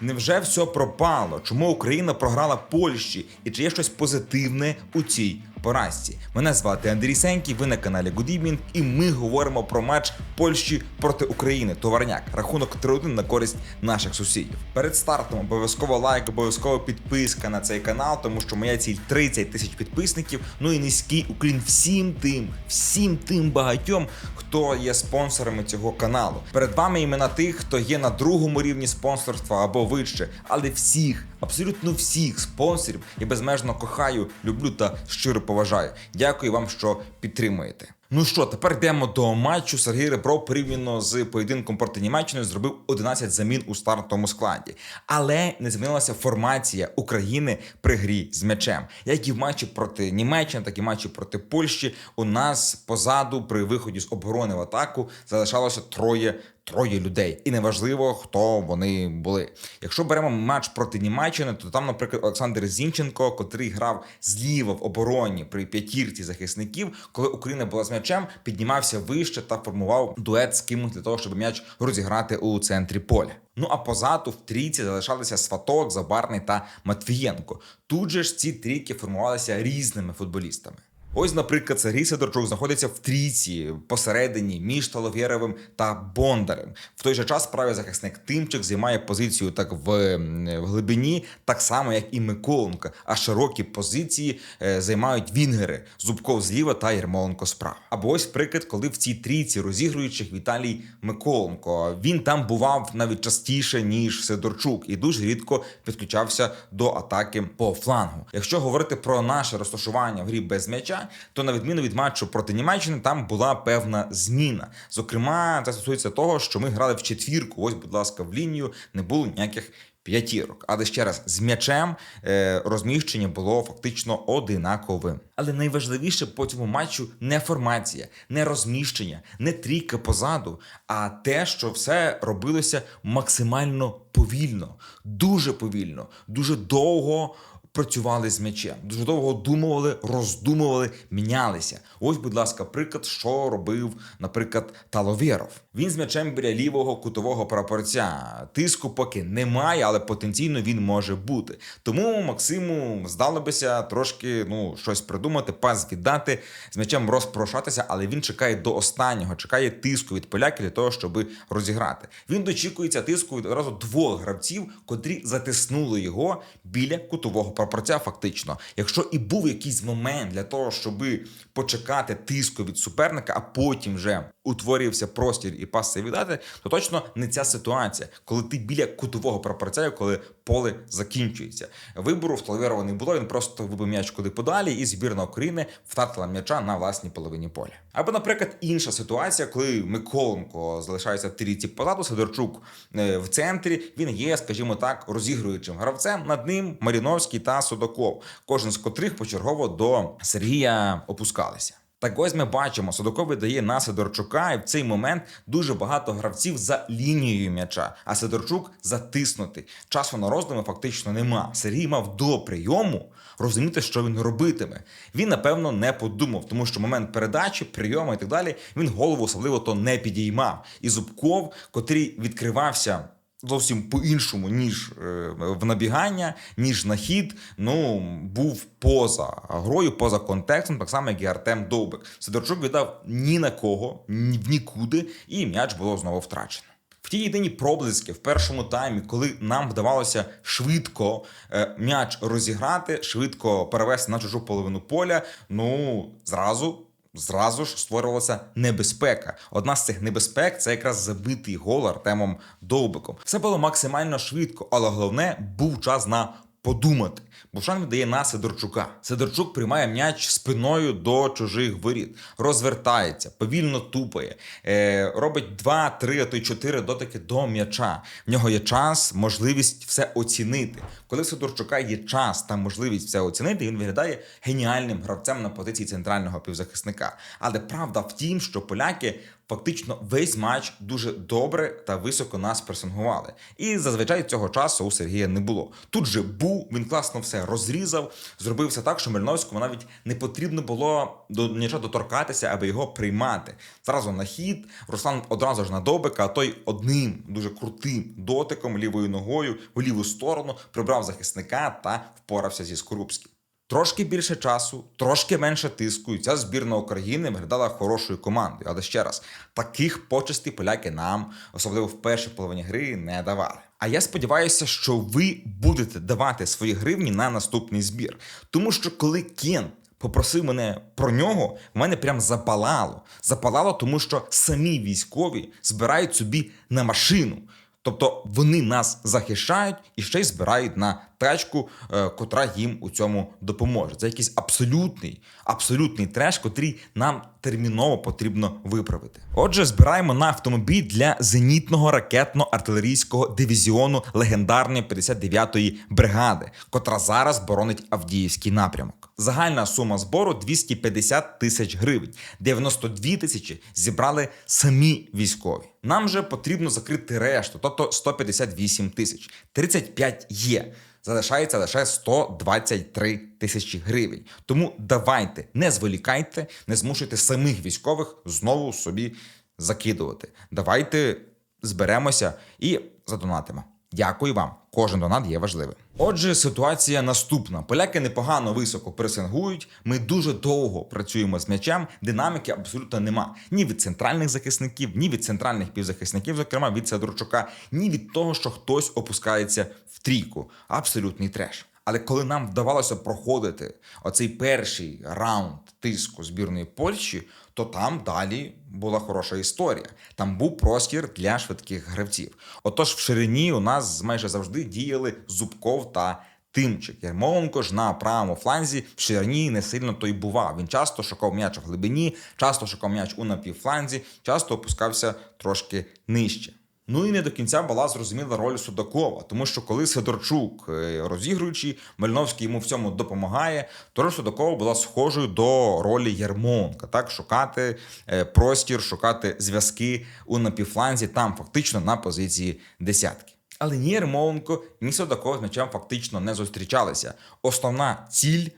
Невже все пропало? Чому Україна програла Польщі? І чи є щось позитивне у цій поразці? Мене звати Андрій Сенький, ви на каналі Good і ми говоримо про матч Польщі проти України. Товарняк. Рахунок 3-1 на користь наших сусідів. Перед стартом обов'язково лайк, обов'язково підписка на цей канал, тому що моя ціль 30 тисяч підписників. Ну і низький уклін всім тим, всім тим багатьом, хто є спонсорами цього каналу. Перед вами імена тих, хто є на другому рівні спонсорства або вище, але всіх, абсолютно всіх спонсорів я безмежно кохаю, люблю та щиро поважаю. Дякую вам, що підтримуєте. Ну що, тепер йдемо до матчу. Сергій Ребров порівняно з поєдинком проти Німеччини зробив 11 замін у стартовому складі. Але не змінилася формація України при грі з м'ячем. Як і в матчі проти Німеччини, так і в матчі проти Польщі. У нас позаду при виході з оборони в атаку залишалося троє. Троє людей, і неважливо, хто вони були. Якщо беремо матч проти Німеччини, то там, наприклад, Олександр Зінченко, котрий грав зліва в обороні при п'ятірці захисників, коли Україна була з м'ячем, піднімався вище та формував дует з кимось для того, щоб м'яч розіграти у центрі поля. Ну а позаду в трійці залишалися Сваток, Забарний та Матвієнко. Тут же ж ці трійки формувалися різними футболістами. Ось, наприклад, Сергій Сидорчук знаходиться в трійці посередині між Таловєровим та Бондарем. В той же час правий захисник Тимчик займає позицію так в, в глибині, так само як і Миколенко. А широкі позиції е, займають вінгери Зубков зліва та Єрмоленко справа. Або ось приклад, коли в цій трійці розігруючих Віталій Миколенко. Він там бував навіть частіше ніж Сидорчук, і дуже рідко підключався до атаки по флангу. Якщо говорити про наше розташування в грі без м'яча, то на відміну від матчу проти Німеччини там була певна зміна. Зокрема, це стосується того, що ми грали в четвірку. Ось, будь ласка, в лінію не було ніяких. П'ятірок, але ще раз з м'ячем е, розміщення було фактично одинаковим. Але найважливіше по цьому матчу не формація, не розміщення, не трійка позаду, а те, що все робилося максимально повільно, дуже повільно, дуже довго працювали з м'ячем, дуже довго думували, роздумували, мінялися. Ось, будь ласка, приклад, що робив, наприклад, Таловєров. Він з м'ячем біля лівого кутового прапорця. Тиску поки немає, але потенційно він може бути. Тому Максиму здалося трошки ну, щось придумати, пас віддати, з м'ячем розпрошатися, але він чекає до останнього, чекає тиску від поляків для того, щоб розіграти. Він дочікується тиску від одразу двох гравців, котрі затиснули його біля кутового прапорця. Фактично, якщо і був якийсь момент для того, щоб почекати тиску від суперника, а потім вже утворився простір і пас це віддати, то точно не ця ситуація, коли ти біля кутового прапорця, коли поле закінчується. Вибору в Толовєрова не було. Він просто вибив м'яч куди подалі, і збірна України втратила м'яча на власній половині поля. Або, наприклад, інша ситуація, коли Миколенко залишається трійці позаду, Сидорчук е, в центрі. Він є, скажімо так, розігруючим гравцем. Над ним Маріновський та Судаков, кожен з котрих почергово до Сергія опускалися. Так ось ми бачимо, Садоков видає на Сидорчука, і в цей момент дуже багато гравців за лінією м'яча, а Сидорчук затиснутий. Часу на роздуми фактично нема. Сергій мав до прийому розуміти, що він робитиме. Він, напевно, не подумав, тому що момент передачі, прийому і так далі, він голову особливо то не підіймав. І Зубков, котрий відкривався. Зовсім по-іншому, ніж е, в набігання, ніж на хід, ну був поза грою, поза контекстом, так само, як і Артем Довбик. Сидорчук віддав ні на кого, ні в нікуди, і м'яч було знову втрачено. В ті єдині проблиски в першому таймі, коли нам вдавалося швидко е, м'яч розіграти, швидко перевести на чужу половину поля, ну зразу. Зразу ж створювалася небезпека. Одна з цих небезпек це якраз забитий гол Артемом Довбиком. Все було максимально швидко, але головне був час на подумати. Бушан віддає на Сидорчука. Сидорчук приймає м'яч спиною до чужих воріт, розвертається, повільно тупає, е, робить 2, 3, а то й 4 дотики до м'яча. В нього є час, можливість все оцінити. Коли Сидорчука є час та можливість все оцінити, він виглядає геніальним гравцем на позиції центрального півзахисника. Але правда в тім, що поляки фактично весь матч дуже добре та високо нас пресингували. І зазвичай цього часу у Сергія не було. Тут же був, він класно все розрізав, зробив все так, що Мельновському навіть не потрібно було до нічого доторкатися, аби його приймати. Зразу на хід, Руслан одразу ж на Довбика, а той одним дуже крутим дотиком лівою ногою в ліву сторону прибрав захисника та впорався зі Скорубським. Трошки більше часу, трошки менше тиску, і ця збірна України виглядала хорошою командою. Але ще раз, таких почестей поляки нам, особливо в першій половині гри, не давали. А я сподіваюся, що ви будете давати свої гривні на наступний збір. Тому що коли Кен попросив мене про нього, в мене прям запалало. Запалало, тому що самі військові збирають собі на машину. Тобто вони нас захищають і ще й збирають на тачку, е, котра їм у цьому допоможе. Це якийсь абсолютний, абсолютний треш, котрий нам терміново потрібно виправити. Отже, збираємо на автомобіль для зенітного ракетно-артилерійського дивізіону легендарної 59-ї бригади, котра зараз боронить Авдіївський напрямок. Загальна сума збору 250 тисяч гривень. 92 тисячі зібрали самі військові. Нам же потрібно закрити решту, тобто 158 тисяч. 35 є. Залишається лише 123 тисячі гривень. Тому давайте не зволікайте, не змушуйте самих військових знову собі закидувати. Давайте зберемося і задонатимо. Дякую вам. Кожен донат є важливим. Отже, ситуація наступна: поляки непогано високо пресингують. Ми дуже довго працюємо з м'ячем. Динаміки абсолютно нема ні від центральних захисників, ні від центральних півзахисників, зокрема від Сидорчука, ні від того, що хтось опускається в трійку. Абсолютний треш. Але коли нам вдавалося проходити оцей перший раунд тиску збірної Польщі, то там далі була хороша історія. Там був простір для швидких гравців. Отож, в ширині у нас майже завжди діяли Зубков та Тимчик. Ярмоленко ж на правому фланзі в ширині не сильно той бував. Він часто шукав м'яч в глибині, часто шукав м'яч у напівфланзі, часто опускався трошки нижче. Ну і не до кінця була зрозуміла роль Судакова, тому що коли Сидорчук е, розігруючий, Мельновський йому в цьому допомагає, то роль Судакова була схожою до ролі Ярмонка. Так, шукати е, простір, шукати зв'язки у напівфланзі, там фактично на позиції десятки. Але ні Ярмоленко, ні Судаков з м'ячем фактично не зустрічалися. Основна ціль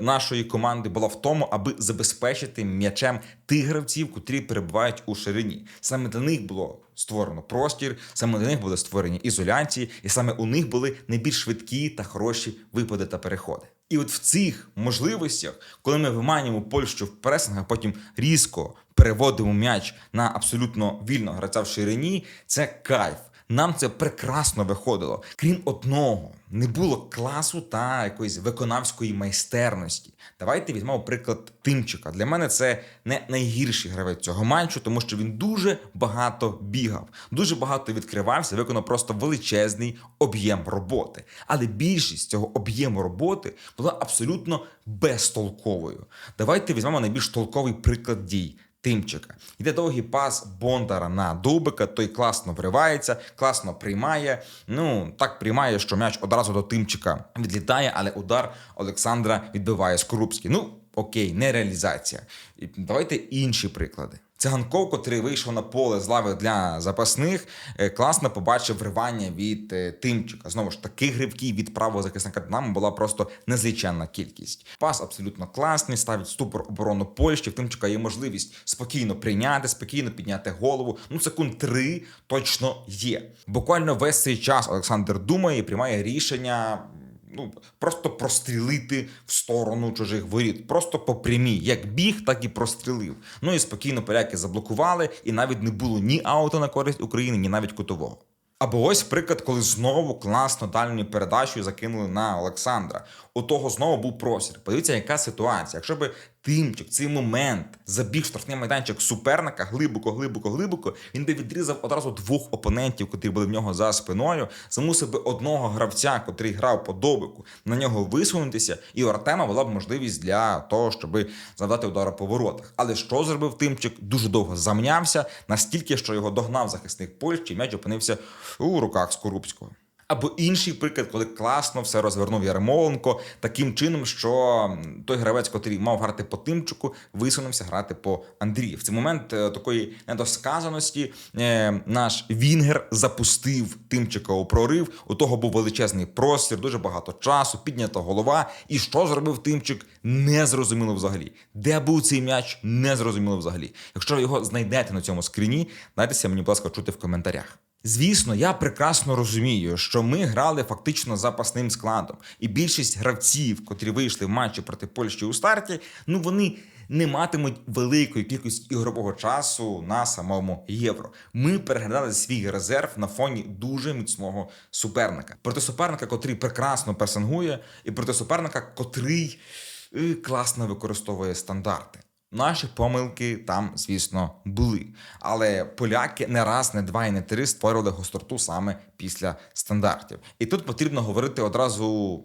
нашої команди була в тому, аби забезпечити м'ячем тих гравців, котрі перебувають у ширині. Саме для них було створено простір, саме для них були створені ізоляції, і саме у них були найбільш швидкі та хороші випади та переходи. І от в цих можливостях, коли ми виманюємо Польщу в пресинг, а потім різко переводимо м'яч на абсолютно вільного гравця в ширині, це кайф. Нам це прекрасно виходило. Крім одного, не було класу та якоїсь виконавської майстерності. Давайте візьмемо приклад Тимчика. Для мене це не найгірший гравець цього матчу, тому що він дуже багато бігав, дуже багато відкривався, виконав просто величезний об'єм роботи. Але більшість цього об'єму роботи була абсолютно безтолковою. Давайте візьмемо найбільш толковий приклад дій. Тимчика. Йде довгий пас Бондара на Дубика, той класно вривається, класно приймає. Ну, так приймає, що м'яч одразу до Тимчика відлітає, але удар Олександра відбиває Скорубський. Ну, окей, не реалізація. Давайте інші приклади. Циганков, котрий вийшов на поле з лави для запасних, е, класно побачив вривання від е, Тимчика. Знову ж таких гривків від правого захисника Динамо була просто незліченна кількість. Пас абсолютно класний, ставить ступор оборону Польщі. В Тимчика є можливість спокійно прийняти, спокійно підняти голову. Ну, секунд три точно є. Буквально весь цей час Олександр думає і приймає рішення ну просто прострілити в сторону чужих воріт, просто по прямій, як біг, так і прострілив. Ну і спокійно поляки заблокували, і навіть не було ні аута на користь України, ні навіть кутового. Або ось приклад, коли знову класно дальньою передачу закинули на Олександра. У того знову був простір. Подивіться, яка ситуація. Якщо би Тимчик цей момент забіг штрафний майданчик суперника глибоко, глибоко, глибоко, він би відрізав одразу двох опонентів, котрі були в нього за спиною, замусив би одного гравця, котрий грав по добику, на нього висунутися, і у Артема була б можливість для того, щоб завдати удар по воротах. Але що зробив Тимчик? Дуже довго замнявся, настільки, що його догнав захисник Польщі, м'яч опинився у руках Скорубського. Або інший приклад, коли класно все розвернув Ярмоленко таким чином, що той гравець, котрий мав грати по Тимчику, висунувся грати по Андрію. В цей момент е, такої недосказаності е, наш Вінгер запустив Тимчика у прорив. У того був величезний простір, дуже багато часу, піднята голова. І що зробив Тимчик? Не зрозуміло взагалі. Де був цей м'яч? Не зрозуміло взагалі. Якщо ви його знайдете на цьому скріні, дайтеся мені, будь ласка, чути в коментарях. Звісно, я прекрасно розумію, що ми грали фактично запасним складом, і більшість гравців, котрі вийшли в матчі проти Польщі у старті, ну вони не матимуть великої кількості ігрового часу на самому євро. Ми переглядали свій резерв на фоні дуже міцного суперника. Проти суперника, котрий прекрасно персингує, і проти суперника, котрий е, класно використовує стандарти. Наші помилки там, звісно, були. Але поляки не раз, не два і не три створювали гостроту саме після стандартів. І тут потрібно говорити одразу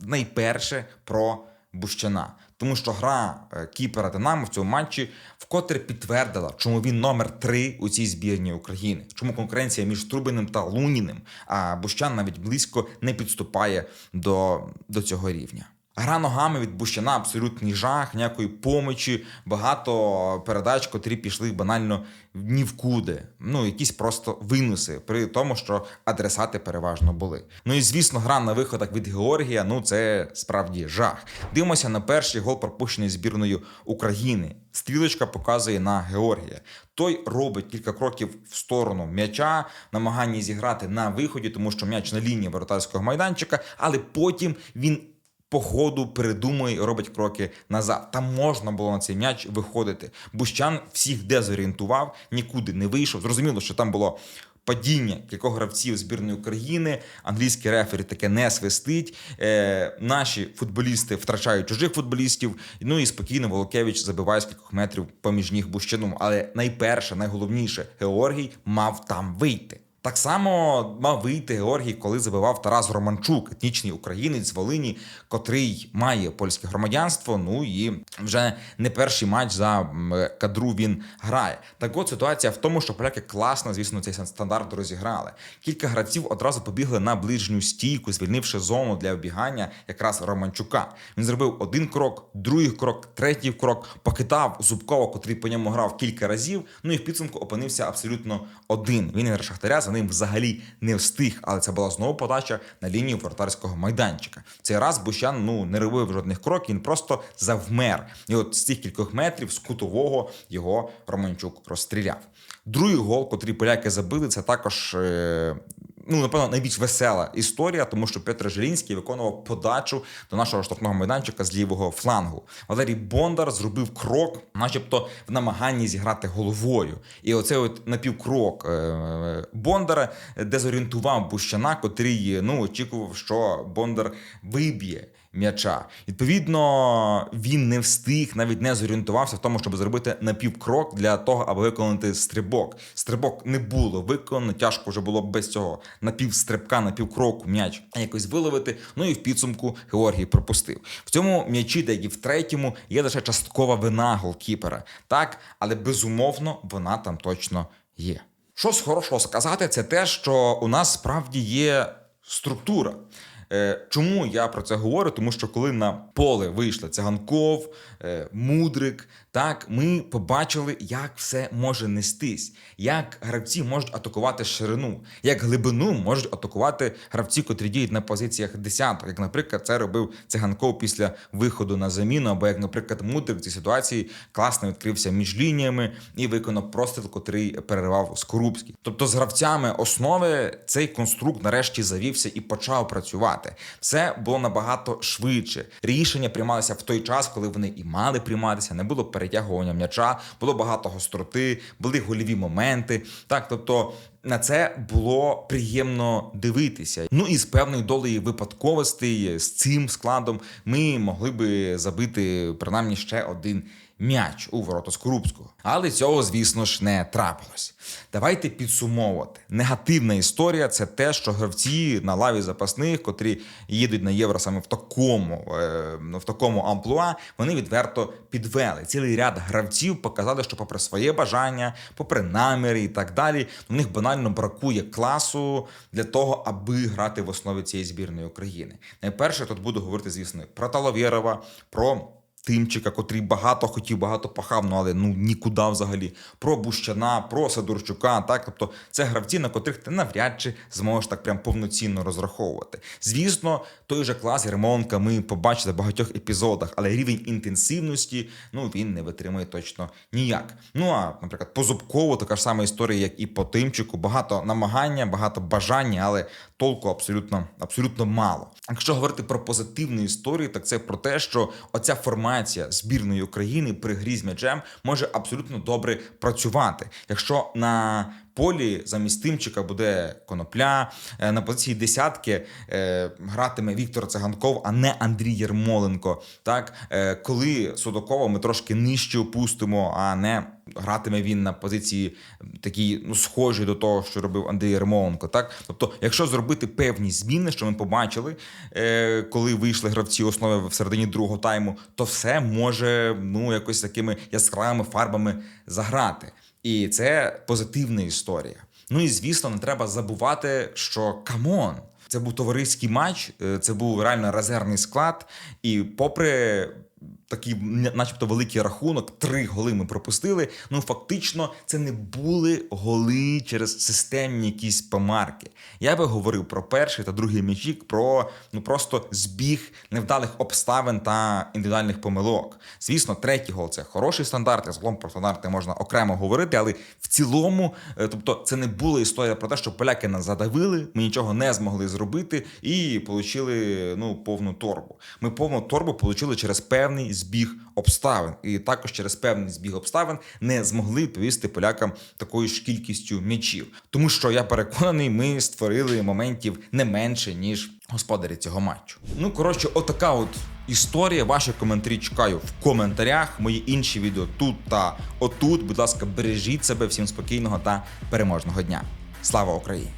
найперше про Бущана. Тому що гра е, кіпера Динамо в цьому матчі вкотре підтвердила, чому він номер три у цій збірні України. Чому конкуренція між Трубиним та Луніним, а Бущан навіть близько не підступає до, до цього рівня. Гра ногами від Бущана абсолютний жах, ніякої помочі, багато передач, котрі пішли банально ні в куди. Ну, якісь просто винуси, при тому, що адресати переважно були. Ну і звісно, гра на виходах від Георгія, ну це справді жах. Дивимося на перший гол, пропущений збірною України. Стрілочка показує на Георгія. Той робить кілька кроків в сторону м'яча, намагання зіграти на виході, тому що м'яч на лінії воротарського майданчика, але потім він по ходу передумує і робить кроки назад. Там можна було на цей м'яч виходити. Бущан всіх дезорієнтував, нікуди не вийшов. Зрозуміло, що там було. Падіння кількох гравців збірної України, англійський рефері таке не свистить. Е, наші футболісти втрачають чужих футболістів. Ну і спокійно Волокевич забиває з кількох метрів поміж ніг Бущану. Але найперше, найголовніше, Георгій мав там вийти. Так само мав вийти Георгій, коли забивав Тарас Романчук, етнічний українець з Волині, котрий має польське громадянство. Ну і вже не перший матч за кадру він грає. Так от ситуація в тому, що поляки класно, звісно, цей стандарт розіграли. Кілька гравців одразу побігли на ближню стійку, звільнивши зону для обігання якраз Романчука. Він зробив один крок, другий крок, третій крок, покидав Зубкова, котрий по ньому грав кілька разів. Ну і в підсумку опинився абсолютно один. Він ігра Шахтаря за ним взагалі не встиг, але це була знову подача на лінію вратарського майданчика. Цей раз Бущан ну не робив жодних кроків, він просто завмер. І от з цих кількох метрів з кутового його Романчук розстріляв. Другий гол, котрий поляки забили, це також. Е- Ну, напевно, найбільш весела історія, тому що Петр Жилінський виконував подачу до нашого штрафного майданчика з лівого флангу. Валерій Бондар зробив крок, начебто в намаганні зіграти головою. І оцей от напівкрок е, Бондара дезорієнтував Бущана, котрий ну, очікував, що Бондар виб'є м'яча. Відповідно, він не встиг, навіть не зорієнтувався в тому, щоб зробити напівкрок для того, аби виконати стрибок. Стрибок не було виконано, тяжко вже було без цього напівстрибка, напівкроку м'яч якось виловити. Ну і в підсумку Георгій пропустив. В цьому м'ячі, де і в третьому, є лише часткова вина голкіпера. Так, але безумовно вона там точно є. Що з хорошого сказати, це те, що у нас справді є структура. Е, Чому я про це говорю? Тому що коли на поле вийшли циганков, е, мудрик, так ми побачили, як все може нестись, як гравці можуть атакувати ширину, як глибину можуть атакувати гравці, котрі діють на позиціях десяток. Як, наприклад, це робив циганков після виходу на заміну, або як, наприклад, мудрик в цій ситуації класно відкрився між лініями і виконав простріл, котрий переривав Скорубський. Тобто з гравцями основи цей конструкт нарешті завівся і почав працювати. Все було набагато швидше. Рішення приймалися в той час, коли вони і мали прийматися, не було перетягування м'яча, було багато гостроти, були гольові моменти. Так, тобто. На це було приємно дивитися. Ну і з певною долею випадковостей з цим складом ми могли би забити принаймні ще один м'яч у ворота Скорубського. Але цього, звісно ж, не трапилось. Давайте підсумовувати. Негативна історія це те, що гравці на лаві запасних, котрі їдуть на євро саме в такому, е, в такому амплуа, вони відверто підвели. Цілий ряд гравців показали, що, попри своє бажання, попри наміри і так далі, у них банально бракує класу для того, аби грати в основі цієї збірної України. Найперше тут буду говорити, звісно, про Таловєрова, про. Тимчика, котрий багато хотів, багато пахав, ну але ну нікуди взагалі. Про Бущана, про Сидорчука. Так, тобто це гравці, на котрих ти навряд чи зможеш так прям повноцінно розраховувати. Звісно, той же клас Ярмоленка ми побачили в багатьох епізодах, але рівень інтенсивності ну він не витримує точно ніяк. Ну а наприклад, по Зубкову така ж сама історія, як і по Тимчику. Багато намагання, багато бажання, але толку абсолютно абсолютно мало. Якщо говорити про позитивну історію, так це про те, що оця формація збірної України при грі з м'ячем може абсолютно добре працювати. Якщо на полі замість Тимчика буде конопля е, на позиції десятки е, гратиме Віктор Циганков, а не Андрій Єрмоленко. Так, е, коли Судакова ми трошки нижче опустимо, а не гратиме він на позиції такій, ну схожій до того, що робив Андрій Єрмоленко. Так, тобто, якщо зробити певні зміни, що ми побачили, коли вийшли гравці основи в середині другого тайму, то все може ну якось такими яскравими фарбами заграти. І це позитивна історія. Ну і звісно, не треба забувати, що камон. Це був товариський матч, е, це був реально резервний склад. І попри такий, начебто, великий рахунок, три голи ми пропустили. Ну фактично, це не були голи через системні якісь помарки. Я би говорив про перший та другий м'ячик, про ну просто збіг невдалих обставин та індивідуальних помилок. Звісно, третій гол це хороший стандарт. і Загалом про стандарти можна окремо говорити, але в цілому, е, тобто, це не була історія про те, що поляки нас задавили, ми нічого не змогли зробити і отримали ну повну торбу. Ми повну торбу отримали через певний збіг обставин, і також через певний збіг обставин не змогли відповісти полякам такою ж кількістю м'ячів. Тому що я переконаний, ми створили моментів не менше ніж господарі цього матчу. Ну коротше, отака от історія. Ваші коментарі чекаю в коментарях. Мої інші відео тут та отут. Будь ласка, бережіть себе, всім спокійного та переможного дня. Слава Україні!